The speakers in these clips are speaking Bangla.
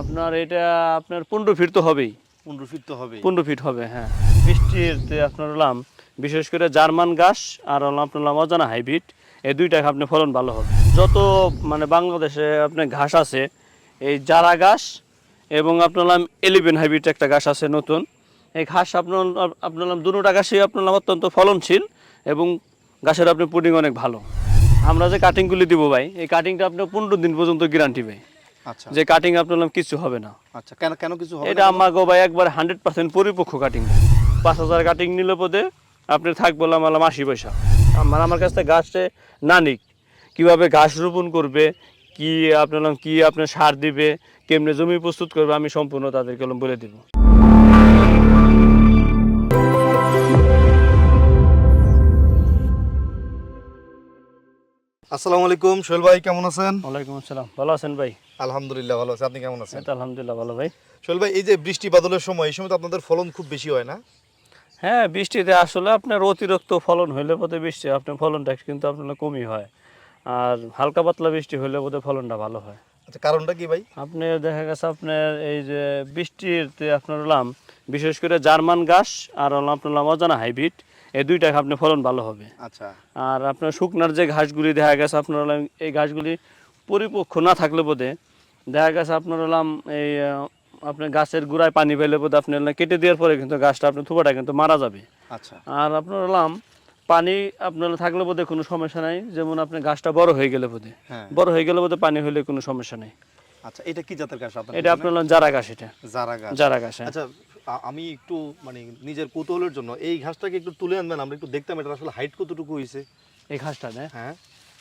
আপনার এটা আপনার পনেরো ফিট তো হবেই। পনেরো ফিট তো হবে পনেরো ফিট হবে হ্যাঁ। বৃষ্টিতে আপনার হলাম বিশেষ করে জার্মান ঘাস আর হলাম আপনার হলাম অজানা হাইব্রিড এই দুইটা আপনি ফলন ভালো হবে। যত মানে বাংলাদেশে আপনার ঘাস আছে এই জারা ঘাস এবং আপনার হলাম এলিভেন হাইব্রিড একটা ঘাস আছে নতুন এই ঘাস আপনার আপনার হলাম দুটোটা ঘাসই আপনার হলাম অত্যন্ত ফলনশীল এবং ঘাসের আপনার পুডিং অনেক ভালো। আমরা যে কাটিংগুলি দিব ভাই এই কাটিংটা আপনার পনেরো দিন পর্যন্ত গ্যারান্টি ভাই। আচ্ছা যে কাটিং আপনার কিছু হবে না। আচ্ছা কেন কেন কিছু হবে এটা আমার গো ভাই একবার হান্ড্রেড পার্সেন্ট পরিপক্ষ কাটিং পাঁচ হাজার কাটিং নিলে পদে আপনি থাকব আমার আশি পয়সা। আমার আমার কাছ থেকে গাছটা না নিক। কীভাবে ঘাস রোপণ করবে? কি আপনার নাম কি আপনার সার দিবে? কেমনে জমি প্রস্তুত করবে? আমি সম্পূর্ণ তাদেরকে বলে দিব। আসসালামু আলাইকুম সোহেল ভাই কেমন আছেন? ওয়ালাইকুম আসসালাম। ভালো আছেন ভাই? আলহামদুলিল্লাহ ভালো আছি। আপনি কেমন আছেন? আলহামদুলিল্লাহ ভালো ভাই। সোহেল ভাই এই যে বৃষ্টি বাদলের সময় এই সময় তো আপনাদের ফলন খুব বেশি হয় না? হ্যাঁ বৃষ্টিতে আসলে আপনার অতিরিক্ত ফলন হইলে বোধহয় বৃষ্টি আপনার ফলনটা কিন্তু আপনার কমই হয়। আর হালকা পাতলা বৃষ্টি হইলে বোধহয় ফলনটা ভালো হয়। আচ্ছা কারণটা কি ভাই? আপনি দেখা গেছে আপনার এই যে বৃষ্টিতে আপনার হলাম বিশেষ করে জার্মান গাছ আর হলাম আপনার অজানা হাইব্রিড। এই দুইটা আপনার ফলন ভালো হবে। আচ্ছা। আর আপনার শুকনার যে ঘাসগুলি দেখা গেছে আপনার হলাম এই ঘাসগুলি পরিপক্ষ না থাকলে বোধে দেখা গেছে আপনার হলাম এই আপনার গাছের গোড়ায় পানি পেলে বোধ আপনি কেটে দেওয়ার পরে কিন্তু গাছটা আপনার থুবাটা কিন্তু মারা যাবে। আচ্ছা। আর আপনার হলাম পানি আপনার থাকলে বোধে কোনো সমস্যা নাই যেমন আপনার গাছটা বড় হয়ে গেলে বোধে। হ্যাঁ। বড় হয়ে গেলে বোধে পানি হলে কোনো সমস্যা নেই। আচ্ছা এটা কি জাতের ঘাস আপনার এটা আপনার জারা ঘাস এটা। জারা ঘাস। জারা ঘাস হ্যাঁ। আচ্ছা আমি একটু মানে নিজের কৌতূহলের জন্য এই ঘাসটাকে একটু তুলে আনবেন আমরা একটু দেখতাম এটা আসলে হাইট কতটুকু হয়েছে এই ঘাসটা না? হ্যাঁ।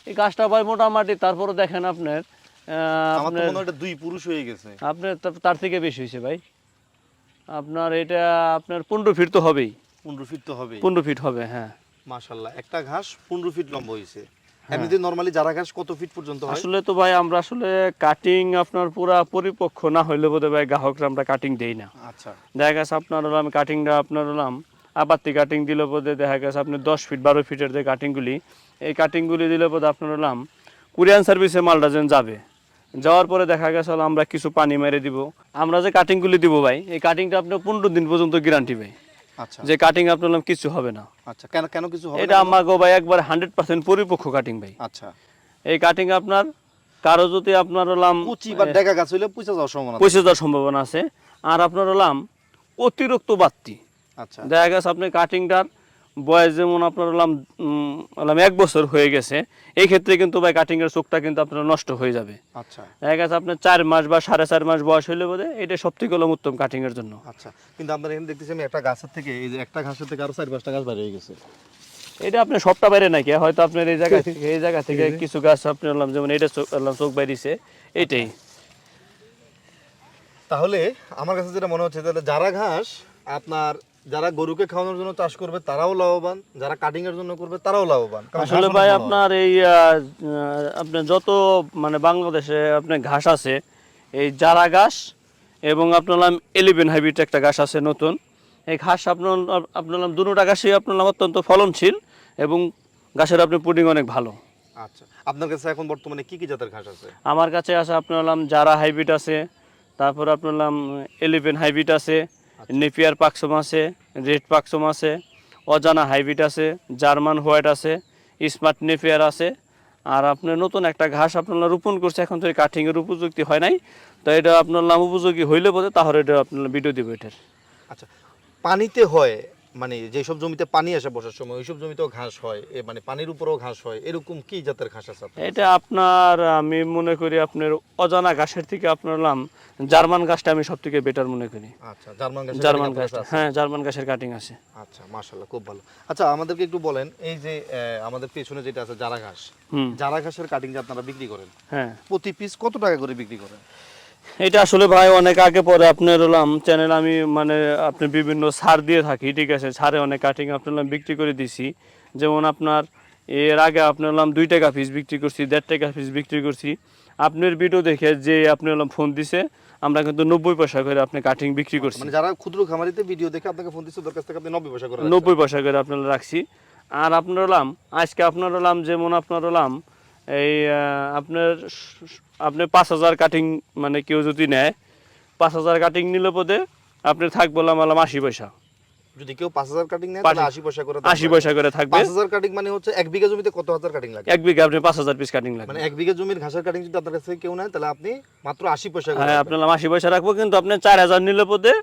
এই গাছটা ভাই মোটামুটি তারপরে দেখেন আপনার আপনার দুই পুরুষ হয়ে গেছে। আপনার তার থেকে বেশি হয়েছে ভাই। আপনার এটা আপনার পনেরো ফিট তো হবেই। পনেরো ফিট তো হবে পনেরো ফিট হবে হ্যাঁ। মাশাল্লাহ একটা ঘাস পনেরো ফিট লম্বা হয়েছে এমনিতে নর্মালি যারা ঘাস কত ফিট পর্যন্ত হয়? আসলে তো ভাই আমরা আসলে কাটিং আপনার পুরা পরিপক্ষ না হইলে বোধ ভাই গ্রাহকরা আমরা কাটিং দেই না। আচ্ছা। দেখা গেছে আপনার হলাম কাটিংটা আপনার হলাম আপাত্তি কাটিং দিলে বোধে দেখা গেছে আপনি দশ ফিট বারো ফিটের যে কাটিংগুলি এই কাটিংগুলি দিলে বোধ আপনার হলাম কুরিয়ান সার্ভিসে মালটা যেন যাবে। যাওয়ার পরে দেখা গেছে আমরা কিছু পানি মেরে দিব। আমরা যে কাটিংগুলি দিব ভাই এই কাটিংটা আপনার পনেরো দিন পর্যন্ত গ্যারান্টি ভাই। যে কাটিং আপনার কিছু হবে না। আচ্ছা কেন কেন কিছু হবে এটা আমার গো ভাই একবার হান্ড্রেড পার্সেন্ট পরিপক্ষ কাটিং ভাই। আচ্ছা। এই কাটিং আপনার কারও যদি আপনার হলাম কুচি বা ডেকা গাছ হইলে পয়সা যাওয়ার সম্ভাবনা পয়সা যাওয়ার সম্ভাবনা আছে। আর আপনার হলাম অতিরিক্ত বাড়তি। আচ্ছা। দেখা গেছে আপনি কাটিংটার বয়স যেমন আপনার হলাম হলাম এক বছর হয়ে গেছে এই ক্ষেত্রে কিন্তু ভাই কাটিংয়ের চোখটা কিন্তু আপনার নষ্ট হয়ে যাবে। আচ্ছা। দেখা গেছে আপনার চার মাস বা সাড়ে চার মাস বয়স হইলে বোধ এটা সব থেকে হলাম উত্তম কাটিংয়ের জন্য। আচ্ছা কিন্তু আপনার এখানে দেখতেছি আমি একটা গাছের থেকে এই যে একটা ঘাসের থেকে আরও চার পাঁচটা গাছ বাইরে হয়ে গেছে। এটা আপনি সবটা বাইরে নাকি? হয়তো আপনার এই জায়গা থেকে এই জায়গা থেকে কিছু গাছ আপনি হলাম যেমন এটা চোখ হলাম চোখ বাইরেছে এইটাই তাহলে আমার কাছে যেটা মনে হচ্ছে তাহলে যারা ঘাস আপনার যারা গরুকে খাওয়ানোর জন্য চাষ করবে তারাও লাভবান। যারা কাটিং এর জন্য করবে তারাও লাভবান। আসলে ভাই আপনার এই আহ, যত মানে বাংলাদেশে আপনার ঘাস আছে এই জারা ঘাস এবং আপনার নাম এলিভেন হাইব্রিড একটা ঘাস আছে নতুন। এই ঘাস আপনার আপনার নাম দুটোটা ঘাসই আপনার নাম অত্যন্ত ফলনশীল এবং ঘাসের আপনি পুডিং অনেক ভালো। আচ্ছা আপনার কাছে এখন বর্তমানে কি কি জাতের ঘাস আছে? আমার কাছে আছে আপনার নাম জারা হাইব্রিড আছে তারপর আপনার নাম এলিভেন হাইব্রিড আছে নেপিয়ার পাকসম আছে, রেড পাকসম আছে, অজানা হাইব্রিড আছে, জার্মান হোয়াইট আছে, স্মার্ট নেপিয়ার আছে, আর আপনার নতুন একটা ঘাস আপনারা রোপণ করছে, এখন তো এই কাটিংয়ের উপযুক্তি হয় নাই, তো এটা আপনার নাম উপযোগী হইলে বোধ তাহলে এটা আপনার ভিডিও দিব এটার। আচ্ছা পানিতে হয় মানে যেসব জমিতে পানি আসে বসার সময় ওইসব জমিতেও ঘাস হয়। মানে পানির উপরেও ঘাস হয়। এরকম কি জাতের ঘাস আছে এটা আপনার আমি মনে করি আপনার অজানা ঘাসের থেকে আপনার নাম জার্মান ঘাসটা আমি সব থেকে বেটার মনে করি। আচ্ছা জার্মান ঘাস জার্মান ঘাসটা হ্যাঁ জার্মান ঘাসের কাটিং আছে। আচ্ছা মাশাল্লাহ খুব ভালো। আচ্ছা আমাদেরকে একটু বলেন এই যে আমাদের পেছনে যেটা আছে জারা ঘাস জারা ঘাসের কাটিং যে আপনারা বিক্রি করেন? হ্যাঁ। প্রতি পিস কত টাকা করে বিক্রি করেন? এটা আসলে ভাই অনেক আগে পরে আপনার হলাম চ্যানেল আমি মানে আপনি বিভিন্ন ছাড় দিয়ে থাকি ঠিক আছে? ছাড়ে অনেক কাটিং আপনার বিক্রি করে দিছি। যেমন আপনার এর আগে আপনার হলাম দুই টাকা পিস বিক্রি করছি দেড় টাকা পিস বিক্রি করছি। আপনার ভিডিও দেখে যে আপনি হলাম ফোন দিছে আমরা কিন্তু নব্বই পয়সা করে আপনি কাটিং বিক্রি করছি। মানে যারা ক্ষুদ্র খামারিতে ভিডিও দেখে আপনাকে ফোন দিচ্ছে ওদের কাছ থেকে আপনি নব্বই পয়সা করে নব্বই পয়সা করে আপনার রাখছি। আর আপনার হলাম আজকে আপনার হলাম যেমন আপনার হলাম এই আপনার আপনি পাঁচ হাজার কাটিং মানে কেউ যদি নেয় পাঁচ হাজার কাটিং নিলে পদে আপনি থাকব বললাম আশি পয়সা। যদি কেউ পাঁচ হাজার কাটিং নেয় তাহলে আশি পয়সা করে আশি পয়সা করে থাকবে। পাঁচ হাজার কাটিং মানে হচ্ছে এক বিঘা জমিতে কত হাজার কাটিং লাগে? এক বিঘা আপনি পাঁচ হাজার পিস কাটিং লাগবে। মানে এক বিঘা জমির ঘাসের কাটিং যদি আপনার কাছ কেউ নেয় তাহলে আপনি মাত্র আশি পয়সা করে হ্যাঁ আপনার আশি পয়সা রাখব কিন্তু আপনি চার হাজার নিলে পদে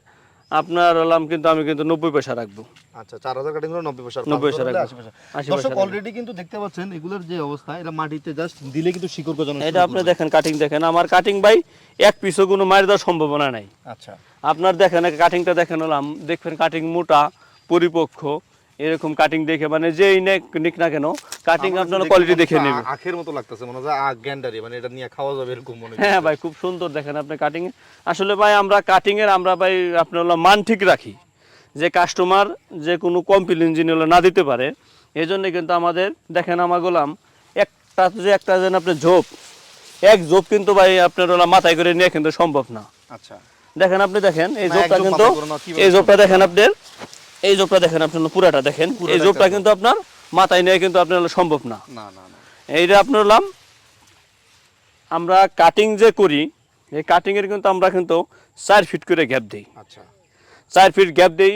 আপনার হলাম কিন্তু আমি কিন্তু নব্বই পয়সা রাখব। আচ্ছা চার হাজার কাটিং নব্বই পয়সা নব্বই 90 পয়সা রাখব। দর্শক অলরেডি কিন্তু দেখতে পাচ্ছেন এগুলোর যে অবস্থা এটা মাটিতে জাস্ট দিলে কিন্তু শিকড় গজানো এটা আপনি দেখেন কাটিং দেখেন। আমার কাটিং ভাই এক পিসও কোনো মারি দেওয়ার সম্ভাবনা নাই। আচ্ছা। আপনার দেখেন কাটিংটা দেখেন হলাম দেখবেন কাটিং মোটা পরিপক্ষ এরকম কাটিং দেখে মানে যেই নেক নিক না কেন কাটিং আপনার কোয়ালিটি দেখে নেবে আখের মতো লাগতেছে মনে হচ্ছে আখ গ্যান্ডারি মানে এটা নিয়ে খাওয়া যাবে এরকম মনে হচ্ছে। হ্যাঁ ভাই খুব সুন্দর দেখেন আপনি কাটিং আসলে ভাই আমরা কাটিং এর আমরা ভাই আপনার হলো মান ঠিক রাখি। যে কাস্টমার যে কোনো কমপ্লেন যিনি হলো না দিতে পারে এই জন্য কিন্তু আমাদের দেখেন আমার গোলাম একটা যে একটা যেন আপনি ঝোপ এক ঝোপ কিন্তু ভাই আপনার হলো মাথায় করে নিয়ে কিন্তু সম্ভব না। আচ্ছা। দেখেন আপনি দেখেন এই একদম কিন্তু এই জোপটা দেখেন আপনার এই জোপটা দেখেন আপনার পুরাটা দেখেন। এই জোপটা কিন্তু আপনার মাথায় নিয়ে কিন্তু আপনার সম্ভব না। এইটা আপনার হলাম আমরা কাটিং যে করি এই কাটিং এর কিন্তু আমরা কিন্তু চার ফিট করে গ্যাপ দিই। আচ্ছা। চার ফিট গ্যাপ দিই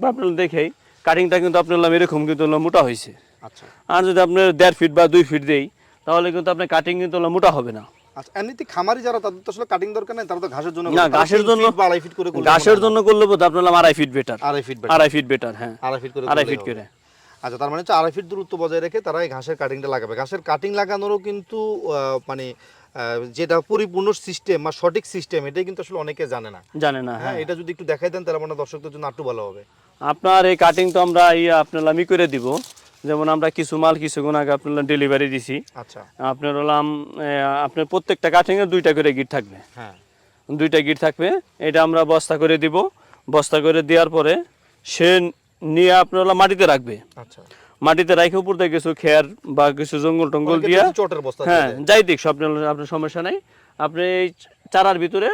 বা আপনার দেখেই কাটিংটা কিন্তু আপনার হলাম এরকম কিন্তু মোটা হয়েছে। আচ্ছা। আর যদি আপনার দেড় ফিট বা দুই ফিট দেই তাহলে কিন্তু আপনার কাটিং কিন্তু মোটা হবে না। আচ্ছা এমনিতে খামারি যারা তাদের তো আসলে কাটিং দরকার নেই তারা তো ঘাসের জন্য না ঘাসের জন্য আড়াই ফিট করে ঘাসের জন্য করলে বোধ আপনার আড়াই ফিট বেটার আড়াই ফিট আড়াই ফিট বেটার হ্যাঁ। আড়াই ফিট করে আড়াই ফিট করে। আচ্ছা তার মানে হচ্ছে আড়াই ফিট দূরত্ব বজায় রেখে তারা এই ঘাসের কাটিংটা লাগাবে। ঘাসের কাটিং লাগানোরও কিন্তু মানে যেটা পরিপূর্ণ সিস্টেম বা সঠিক সিস্টেম এটাই কিন্তু আসলে অনেকে জানে না। জানে না হ্যাঁ হ্যাঁ। এটা যদি একটু দেখাই দেন তাহলে মানে দর্শকদের জন্য একটু ভালো হবে। আপনার এই কাটিং তো আমরা ইয়ে আপনার আমি করে দিব। যেমন আমরা কিছু মাল কিছুক্ষণ আগে আপনার ডেলিভারি দিছি। আচ্ছা। আপনার হলাম আপনার প্রত্যেকটা কাটিংয়ে দুইটা করে গিট থাকবে। হ্যাঁ। দুইটা গিট থাকবে এটা আমরা বস্তা করে দিব। বস্তা করে দেওয়ার পরে সে নিয়ে আপনার মাটিতে রাখবে। আচ্ছা। মাটিতে রাখে উপর থেকে কিছু খেয়ার বা কিছু জঙ্গল টঙ্গল দিয়ে হ্যাঁ যাই দিক সব আপনার সমস্যা নাই। আপনি এই চারার ভিতরে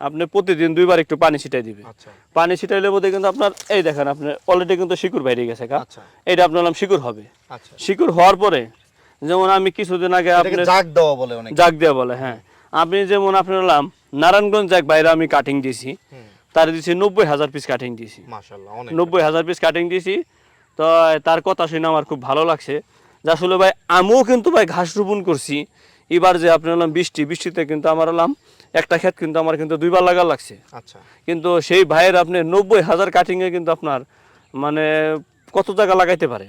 আপনি প্রতিদিন দুইবার একটু পানি ছিটাই দিবে। আচ্ছা। পানি ছিটাইলে বোধহয় কিন্তু আপনার এই দেখেন আপনার অলরেডি কিন্তু শিকড় বাইরে গেছে কা আচ্ছা। এটা আপনার নাম শিকড় হবে। আচ্ছা। শিকড় হওয়ার পরে যেমন আমি কিছুদিন আগে আপনার জাগ দেওয়া বলে অনেক। জাগ দেওয়া বলে হ্যাঁ। আপনি যেমন আপনার হলাম নারায়ণগঞ্জ জাগ বাইরে আমি কাটিং দিয়েছি। তার দিয়েছি নব্বই হাজার পিস কাটিং দিয়েছি। মাশাআল্লাহ অনেক নব্বই হাজার পিস কাটিং দিয়েছি। তো তার কথা শুনে আমার খুব ভালো লাগছে। যা আসলে ভাই আমিও কিন্তু ভাই ঘাস রোপণ করছি। এবার যে আপনার বৃষ্টি বৃষ্টিতে কিন্তু আমার হলাম একটা ক্ষেত কিন্তু আমার কিন্তু দুইবার লাগা লাগছে। আচ্ছা। কিন্তু সেই ভাইয়ের আপনি নব্বই হাজার কাটিংয়ে কিন্তু আপনার মানে কত জায়গা লাগাইতে পারে?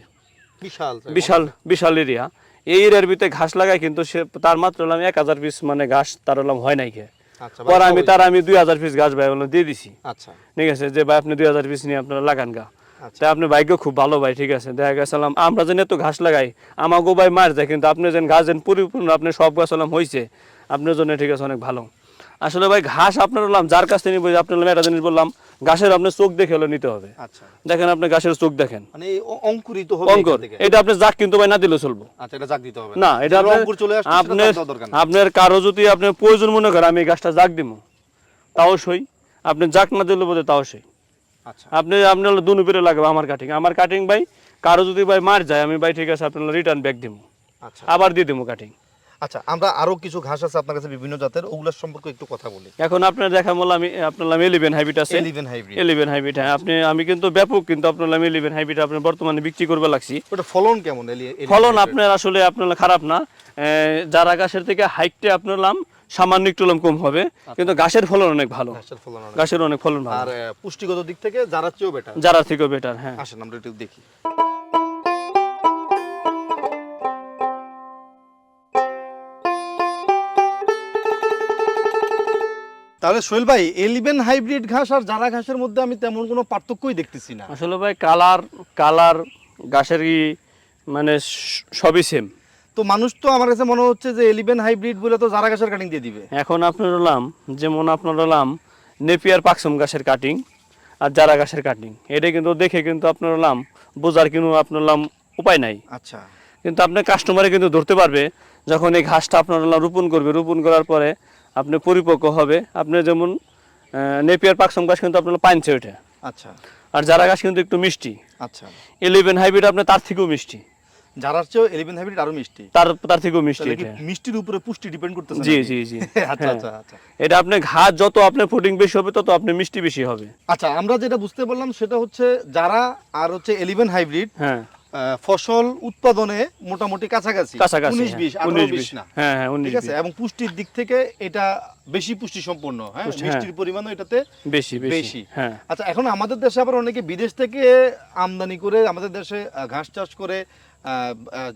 বিশাল বিশাল বিশাল এরিয়া এই এরিয়ার ভিতরে ঘাস লাগাই কিন্তু সে তার মাত্র হলাম এক হাজার পিস মানে ঘাস তার হলাম হয় নাই খেয়ে। আচ্ছা পরে আমি তার আমি দুই হাজার পিস ঘাস ভাই হলাম দিয়ে দিছি। আচ্ছা। ঠিক আছে যে ভাই আপনি দুই হাজার পিস নিয়ে আপনারা লাগান গা। আচ্ছা। তাই আপনি ভাগ্য খুব ভালো ভাই ঠিক আছে। দেখা গেছে আমরা যেন এত ঘাস লাগাই আমাকেও ভাই মার যায় কিন্তু আপনি যেন ঘাস যেন পরিপূর্ণ আপনি সব গাছ হলাম হয়েছে আপনার জন্য ঠিক আছে অনেক ভালো। আসলে ভাই ঘাস আপনার হলাম যার কাছ থেকে আপনার একটা জিনিস বললাম ঘাসের আপনার চোখ দেখে হলে নিতে হবে। আচ্ছা। দেখেন আপনি ঘাসের চোখ দেখেন। মানে অঙ্কুরিত হবে অঙ্কর। এটা আপনি যাক কিন্তু ভাই না দিলেও চলবো। আচ্ছা এটা জাগ দিতে হবে। না এটা আপনার- অঙ্কুর চলে আসছে আপনার জাগ। আপনার কারও যদি আপনার প্রয়োজন মনে করে আমি গাছটা জাগ দিব তাও সই। আপনি জাক না দিলে বোধ তাও সই। আচ্ছা। আপনি আপনার দুনু পেরে লাগবে আমার কাটিং আমার কাটিং ভাই কারও যদি ভাই মার যায় আমি ভাই ঠিক আছে আপনার রিটার্ন ব্যাক দিব। আচ্ছা। আবার দিয়ে দিব কাটিং আচ্ছা আমরা আরও কিছু ঘাস আছে আপনার কাছে বিভিন্ন জাতের ওগুলোর সম্পর্কে একটু কথা বলি। এখন আপনার দেখা বললাম আমি আপনার নাম এলিভেন হাইব্রিড আছে। এলিভেন হাইব্রিড এলিভেন হাইব্রিড হ্যাঁ আপনি আমি কিন্তু ব্যাপক কিন্তু আপনার নাম এলিভেন হাইব্রিড আপনি বর্তমানে বিক্রি করবে লাগছি। ওটা ফলন কেমন ফলন আপনার আসলে আপনার খারাপ না। যারা গাছের থেকে হাইটটা আপনার নাম সামান্য একটু কম হবে। কিন্তু গাছের ফলন অনেক ভালো। ঘাসের ফলন অনেক। গাছের অনেক ফলন ভালো। আর পুষ্টিগত দিক থেকে যারা চেয়েও বেটার যারা থেকেও বেটার হ্যাঁ। আসেন আমরা একটু দেখি। তাহলে সোহেল ভাই এলিভেন হাইব্রিড ঘাস আর জারা ঘাসের মধ্যে আমি তেমন কোনো পার্থক্যই দেখতেছি না। আসলে ভাই কালার কালার ই মানে সবই সেম তো মানুষ তো আমার কাছে মনে হচ্ছে যে এলিভেন হাইব্রিড বলে তো জারা ঘাসের কাটিং দিয়ে দিবে। এখন আপনার হলাম যেমন আপনার হলাম নেপিয়ার পাকসম গাছের কাটিং আর জারা গাছের কাটিং এটা কিন্তু দেখে কিন্তু আপনার হলাম বোঝার কিন্তু আপনার হলাম উপায় নাই। আচ্ছা। কিন্তু আপনার কাস্টমারে কিন্তু ধরতে পারবে যখন এই ঘাসটা আপনার হলাম রোপণ করবে। রোপণ করার পরে আপনি পরিপক্ক হবে। আপনি যেমন নেপিয়ার পাকসম গাছ কিন্তু আপনার পাইনছে ওইটা। আচ্ছা। আর জারা গাছ কিন্তু একটু মিষ্টি। আচ্ছা। ইলেভেন হাইব্রিড আপনার তার থেকেও মিষ্টি। যারার চেয়েও ইলেভেন হাইব্রিড আরও মিষ্টি। তার তার থেকেও মিষ্টি মিষ্টির উপরে পুষ্টি ডিপেন্ড করতেছে জি জি জি। আচ্ছা হ্যাঁ। আচ্ছা আচ্ছা। এটা আপনি ঘাস যত আপনার ফুডিং বেশি হবে তত আপনি মিষ্টি বেশি হবে। আচ্ছা আমরা যেটা বুঝতে পারলাম সেটা হচ্ছে যারা আর হচ্ছে ইলেভেন হাইব্রিড হ্যাঁ। ফসল উৎপাদনে মোটামুটি কাছাকাছি। কাছাকাছি উনিশ বিশ হ্যাঁ। উনিশ বিশ না। হ্যাঁ হ্যাঁ ঠিক আছে? এবং পুষ্টির দিক থেকে এটা বেশি পুষ্টি সম্পন্ন হ্যাঁ। মিষ্টির পরিমাণও এটাতে বেশি বেশি। হ্যাঁ। আচ্ছা এখন আমাদের দেশে আবার অনেকে বিদেশ থেকে আমদানি করে আমাদের দেশে ঘাস চাষ করে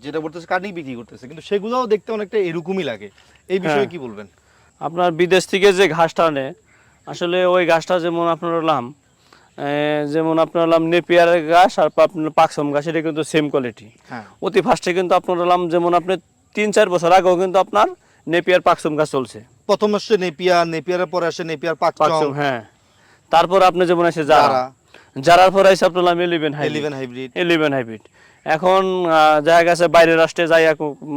যেটা বলতেছে কাটিং বিক্রি করতেছে। কিন্তু সেগুলোও দেখতে অনেকটা এরকমই লাগে। এই বিষয়ে হ্যাঁ। কি বলবেন? আপনার বিদেশ থেকে যে ঘাসটা আনে আসলে ওই ঘাসটা যেমন আপনার হলাম যেমন আপনার হলাম নেপিয়ারের ঘাস আর আপনার পাকসম ঘাস এটা কিন্তু সেম কোয়ালিটি হ্যাঁ। অতি ফার্স্টে কিন্তু আপনার হলাম যেমন আপনি তিন চার বছর আগেও কিন্তু আপনার নেপিয়ার পাকসম ঘাস চলছে। প্রথম আসছে নেপিয়ার নেপিয়ারের পরে আসে নেপিয়ার পাকসম হ্যাঁ। তারপর আপনি যেমন আছে যারা যারা যারার পর আছে আপনার eleven eleven hybrid eleven hybrid এখন দেখা গেছে বাইরের রাষ্ট্রে যাই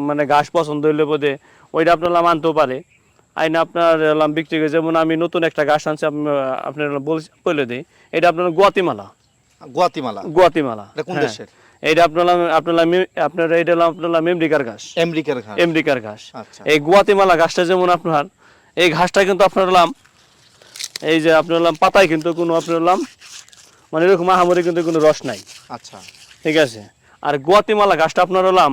মানে ঘাস পছন্দ হইলে বোধে ওইটা আপনার আনতেও পারে। আইন আপনার হলাম বিক্রি করে যেমন আমি নতুন একটা গাছ আনছি আপনার বলছি বলে দিই এটা আপনার গুয়াতিমালা। গুয়াতিমালা। গুয়াতিমালা এটা কোন হ্যাঁ। দেশের? আপনার আপনার আপনার আপনার আমেরিকার ঘাস। আমেরিকার ঘাস। আমেরিকার ঘাস। আচ্ছা। এই গুয়াতিমালা ঘাসটা যেমন আপনার এই ঘাসটা কিন্তু আপনার হলাম এই যে আপনার হলাম পাতায় কিন্তু কোনো আপনার হলাম মানে এরকম আহামরি কিন্তু কোনো রস নাই। আচ্ছা। ঠিক আছে? আর গুয়াতিমালা গাছটা আপনার হলাম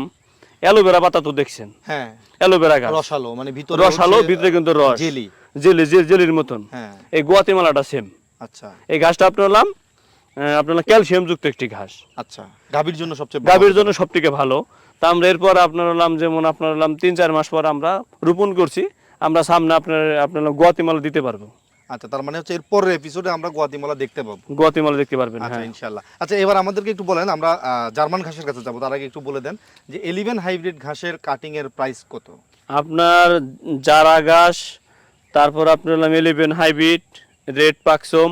অ্যালোভেরা পাতা তো দেখছেন? হ্যাঁ। অ্যালোভেরা গাছ। রসালো মানে ভিতরে রসালো ভিতরে কিন্তু রস। জেলি। জেলি জেলির মতন। হ্যাঁ। এই গুয়াতিমালাটা সেম আচ্ছা। এই ঘাসটা আপনার আহ, আপনার ক্যালসিয়াম যুক্ত একটি ঘাস। আচ্ছা। গাভীর জন্য সবচেয়ে গাভীর জন্য সব থেকে ভালো। তা আমরা এরপর আপনার হলাম যেমন আপনার হলাম তিন চার মাস পর আমরা রোপণ করছি। আমরা সামনে আপনার আপনার গুয়াতিমালা দিতে পারব। আচ্ছা তার মানে হচ্ছে এর পরের এপিসোডে আমরা গুয়াতিমালা দেখতে পাবো। গুয়াতিমালা দেখতে পারবেন আচ্ছা হ্যাঁ। ইনশাল্লাহ আচ্ছা এবার আমাদেরকে একটু বলেন আমরা জার্মান ঘাসের কাছে যাব তার আগে একটু বলে দেন যে এলিভেন হাইব্রিড ঘাসের কাটিং এর প্রাইস কত? আপনার জারা ঘাস তারপর আপনার হলাম এলিভেন হাইব্রিড রেড পাকসম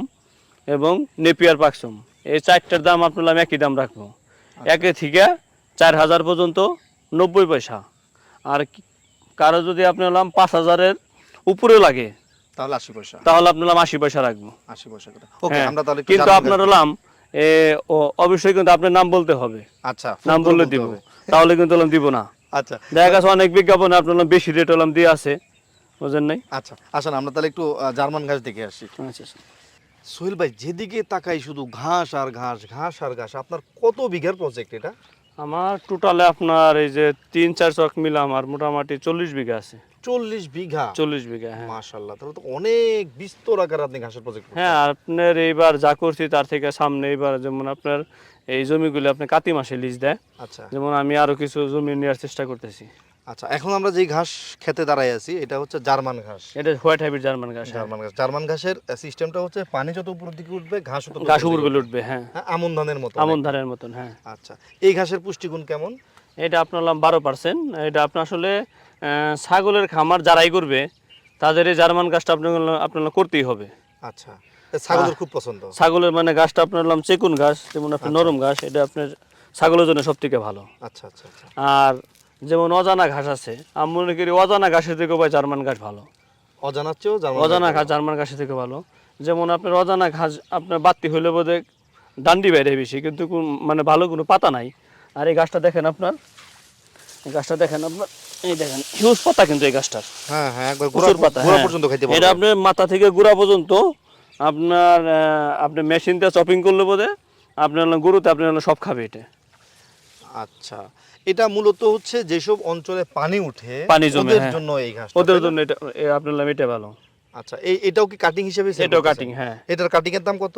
এবং নেপিয়ার পাকসম এই চারটার দাম আপনার নাম একই দাম রাখব। একে থেকে চার হাজার পর্যন্ত নব্বই পয়সা। আর কারও যদি আপনার হলাম পাঁচ হাজারের উপরে লাগে তাহলে আশি পয়সা। তাহলে আপনার হলাম আশি পয়সা রাখব। আশি পয়সা করে। ওকে হ্যাঁ, আমরা তাহলে কিন্তু আপনার হলাম এ, ও, অবশ্যই কিন্তু আপনার নাম বলতে হবে। আচ্ছা নাম বললে দিব। তাহলে কিন্তু হলাম দিব না। আচ্ছা। দেখা গেছে অনেক বিজ্ঞাপনে আপনার বেশি রেট হলাম দিয়ে আছে। বুঝেন নাই? আচ্ছা আসেন আমরা তাহলে একটু জার্মান ঘাস দেখে আসি। আচ্ছা সোহেল ভাই যেদিকে তাকাই শুধু ঘাস আর ঘাস ঘাস আর ঘাস আপনার কত বিঘার প্রজেক্ট এটা? আমার টোটালে আপনার এই যে তিন চার চক মিলে আমার মোটামুটি চল্লিশ বিঘা আছে। চল্লিশ বিঘা। চল্লিশ বিঘা হ্যাঁ। মাশাল্লাহ তাহলে তো অনেক বিস্তর আকার আপনি ঘাসের প্রজেক্ট হ্যাঁ আপনার এইবার যা করছি তার থেকে সামনে এইবার যেমন আপনার এই জমিগুলো আপনি কাতি মাসে লিজ দেয়। আচ্ছা। যেমন আমি আরও কিছু জমি নেওয়ার চেষ্টা করতেছি। আচ্ছা এখন আমরা যেই ঘাস খেতে দাঁড়াই আছি এটা হচ্ছে জার্মান ঘাস। এটা হোয়াইট হাইব্রিড জার্মান ঘাস হ্যাঁ। জার্মান ঘাস। জার্মান ঘাসের সিস্টেমটা হচ্ছে পানি যত উপর দিকে উঠবে ঘাস তত ঘাস উপর দিকে উঠবে। হ্যাঁ। হ্যাঁ, আমন ধানের মতো আমন ধানের মতন হ্যাঁ। আচ্ছা এই ঘাসের পুষ্টিগুণ কেমন? এটা আপনার হলাম বারো পার্সেন্ট এটা আপনার আসলে ছাগলের খামার যারাই করবে তাদের এই জার্মান গাছটা আপনার আপনার করতেই হবে। আচ্ছা ছাগলের খুব পছন্দ। ছাগলের মানে গাছটা আপনার নাম চেকুন ঘাস যেমন আপনার নরম ঘাস এটা আপনার ছাগলের জন্য সব থেকে ভালো। আচ্ছা আচ্ছা আচ্ছা। আর যেমন অজানা ঘাস আছে আমি মনে করি অজানা ঘাসের থেকে ভাই জার্মান ঘাস ভালো। অজানার চেয়েও অজানা ঘাস জার্মান ঘাসের থেকে ভালো। যেমন আপনার অজানা ঘাস আপনার বাড়তি হইলে বোধ ডান্ডি বাইরে বেশি কিন্তু মানে ভালো কোনো পাতা নাই। আর এই গাছটা দেখেন আপনার এই গাছটা দেখেন আপনার এই দেখেন হিউজ পাতা কিন্তু এই গাছটার। হ্যাঁ হ্যাঁ একবার পাতা গোড়া হ্যাঁ। পর্যন্ত এটা আপনার মাথা থেকে গুড়া পর্যন্ত আপনার আপনি মেশিন দিয়ে চপিং করলে বোধে আপনার গরুতে আপনার সব খাবে এটা। আচ্ছা এটা মূলত হচ্ছে যেসব অঞ্চলে পানি উঠে পানি জমে, ওদের। জন্য এই ঘাস ওদের জন্য এটা আপনার এটা ভালো। আচ্ছা এই এটাও কি কাটিং হিসেবে এটাও কাটিং হ্যাঁ। এটার কাটিং এর দাম কত?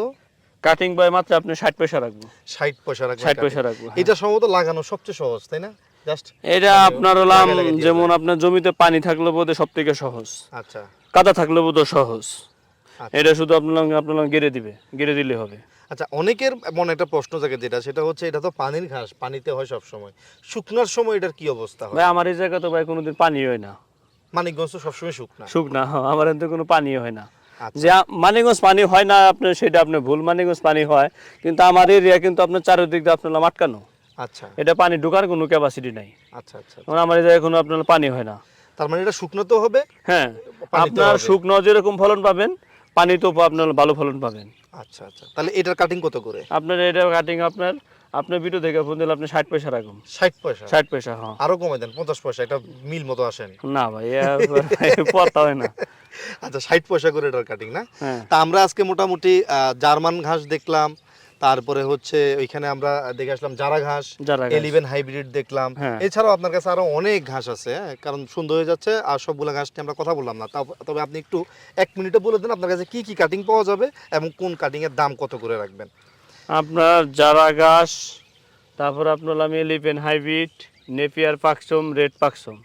কাটিং বাই মাত্র আপনি ষাট পয়সা রাখব। 60 পয়সা রাখবেন 60 পয়সা। রাখব। এটা সম্ভবত লাগানো সবচেয়ে সহজ তাই না? এটা আপনার হলাম যেমন আপনার জমিতে পানি থাকলে বোধহয় সব থেকে সহজ। আচ্ছা। কাদা থাকলে বোধহয় সহজ। আচ্ছা। এটা শুধু আপনার আপনার গেড়ে দিবে। গেড়ে দিলে হবে। আচ্ছা অনেকের মনে একটা প্রশ্ন জাগে যেটা সেটা হচ্ছে এটা তো পানির ঘাস পানিতে হয় সব সময় শুকনার সময় এটার কি অবস্থা হয়? ভাই আমার এই জায়গা তো ভাই কোনোদিন পানি হয় না। মানিকগঞ্জ তো সবসময় শুকনা। শুকনা হ্যাঁ, আমার এতে কোনো পানি হয় না। আচ্ছা। যে মানিকগঞ্জ পানি হয় না আপনার সেটা আপনি ভুল মানিকগঞ্জ পানি হয়। কিন্তু আমার এরিয়া কিন্তু আপনার চারিদিক দিয়ে আপনার আটকানো। আচ্ছা। এটা পানি ঢোকার কোনো ক্যাপাসিটি নাই। আচ্ছা আচ্ছা আমার এই আপনার পানি হয় না। তার মানে এটা শুকনো তো হবে? হ্যাঁ আপনার শুকনো যেরকম ফলন পাবেন পানিতেও আপনার ভালো ফলন পাবেন। আচ্ছা আচ্ছা। তাহলে এটার কাটিং কত করে? আপনার এটার কাটিং আপনার আপনার ভিডিও দেখে ফোন দিলে আপনি ষাট পয়সা রাখুন। ষাট পয়সা? ষাট পয়সা হ্যাঁ। আরও কমে দেন পঞ্চাশ পয়সা একটা মিল মতো আসেন। না ভাই পড়তা হয় না। আচ্ছা ষাট পয়সা করে এটার কাটিং না? হ্যাঁ। তা আমরা আজকে মোটামুটি জার্মান ঘাস দেখলাম তারপরে হচ্ছে ওইখানে আমরা দেখে আসলাম জারা ঘাস এলিভেন হাইব্রিড দেখলাম। হ্যাঁ। এছাড়াও আপনার কাছে আরও অনেক ঘাস আছে হ্যাঁ, কারণ সুন্দর হয়ে যাচ্ছে আর সবগুলো ঘাস নিয়ে আমরা কথা বললাম না। তবে আপনি একটু এক মিনিটে বলে দেন আপনার কাছে কি কি কাটিং পাওয়া যাবে এবং কোন কাটিং এর দাম কত করে রাখবেন। আপনার জারা ঘাস তারপর আপনার আমি eleven hybrid napier Pakchong red Pakchong.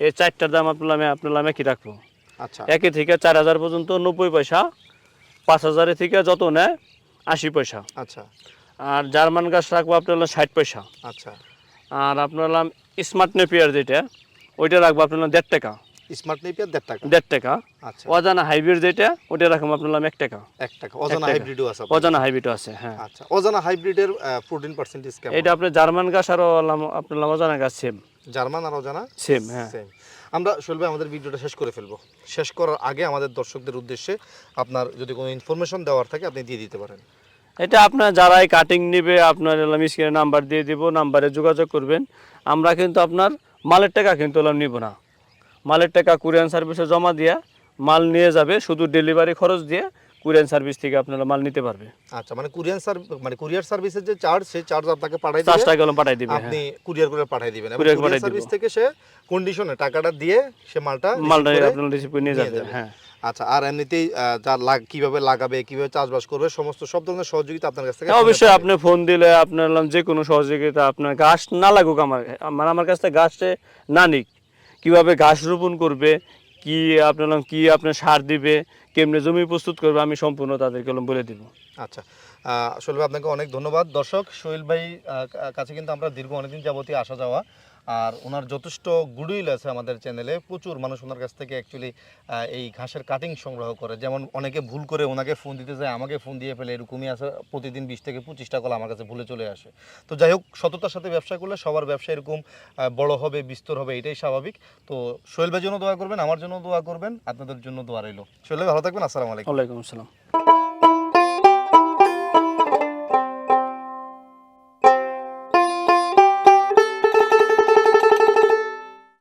এই চারটার দাম আপনার আমি আপনার আমি কি রাখব? আচ্ছা। একে থেকে চার হাজার পর্যন্ত নব্বই পয়সা পাঁচ হাজারের থেকে যত নেয় আশি পয়সা। আচ্ছা। আর জার্মান গাছ রাখব আপনার হলো ষাট পয়সা। আচ্ছা। আর আপনার হলাম স্মার্ট নেপিয়ার যেটা ওইটা রাখব আপনার দেড় টাকা। স্মার্ট নেপিয়ার দেড় টাকা? দেড় টাকা। আচ্ছা। অজানা হাইব্রিড যেটা ওটা রাখব আপনার হলাম এক টাকা। এক টাকা। অজানা হাইব্রিডও আছে অজানা হাইব্রিড আছে হ্যাঁ। আচ্ছা। অজানা হাইব্রিডের ফোরটিন পার্সেন্টেজ কেমন এটা আপনার জার্মান গাছ আর আপনার অজানা গাছ সেম জার্মান আর অজানা? সেম হ্যাঁ। Same. আমরা শৈলভাই আমাদের ভিডিওটা শেষ করে ফেলব। শেষ করার আগে আমাদের দর্শকদের উদ্দেশ্যে আপনার যদি কোনো ইনফরমেশন দেওয়ার থাকে, আপনি দিয়ে দিতে পারেন। এটা আপনার যারাই কাটিং নেবে, আপনার এলাম স্ক্রিনে নাম্বার দিয়ে দিব নাম্বারে যোগাযোগ করবেন। আমরা কিন্তু আপনার মালের টাকা কিন্তু এলাম নিব না। মালের টাকা কুরিয়ান সার্ভিসে জমা দিয়ে মাল নিয়ে যাবে, শুধু ডেলিভারি খরচ দিয়ে কুরিয়ান সার্ভিস থেকে আপনারা মাল নিতে পারবে। আচ্ছা মানে কুরিয়ান সার্ভিস মানে কুরিয়ার সার্ভিসের যে চার্জ সেই চার্জ আপনাকে পাঠাই দিবে। টাকা হলাম পাঠাই দিবে আপনি হ্যাঁ। কুরিয়ার করে পাঠিয়ে দিবেন। কুরিয়ার পাঠায় সার্ভিস থেকে সে কন্ডিশনে টাকাটা দিয়ে সে মালটা মালটা আপনার রিসিভ করে নিয়ে যাবে। হ্যাঁ। আচ্ছা আর এমনিতেই যা লাগ কীভাবে লাগাবে কীভাবে চাষবাস করবে সমস্ত সব ধরনের সহযোগিতা আপনার কাছ থেকে হ্যাঁ, অবশ্যই আপনি ফোন দিলে আপনার যে কোনো সহযোগিতা আপনার গাছ না লাগুক আমার মানে আমার কাছ থেকে গাছটা না নিক। কীভাবে ঘাস রোপণ করবে কি আপনার কি আপনার সার দিবে কেমনে জমি প্রস্তুত করবে আমি সম্পূর্ণ তাদেরকে বলে দিব। আচ্ছা। ভাই, আপনাকে অনেক ধন্যবাদ। দর্শক সোহেল ভাই কাছে কিন্তু আমরা দীর্ঘ অনেকদিন যাবতীয় আসা যাওয়া, আর ওনার যথেষ্ট গুডউইল আছে আমাদের চ্যানেলে প্রচুর মানুষ ওনার কাছ থেকে অ্যাকচুয়ালি এই ঘাসের কাটিং সংগ্রহ করে। যেমন অনেকে ভুল করে ওনাকে ফোন দিতে যায়, আমাকে ফোন দিয়ে ফেলে, এরকমই আছে। প্রতিদিন বিশ থেকে পঁচিশটা কল আমার কাছে ভুলে চলে আসে। তো যাই হোক, সততার সাথে ব্যবসা করলে সবার ব্যবসা এরকম বড় হবে, বিস্তর হবে, এটাই স্বাভাবিক। তো সোহেল ভাইয়ের জন্য দোয়া করবেন, আমার জন্য দোয়া করবেন, আপনাদের জন্য দোয়া রইল। সোহেল ভাই, ভালো থাকবেন, আসসালামু আলাইকুম। ওয়ালাইকুম আসসালাম।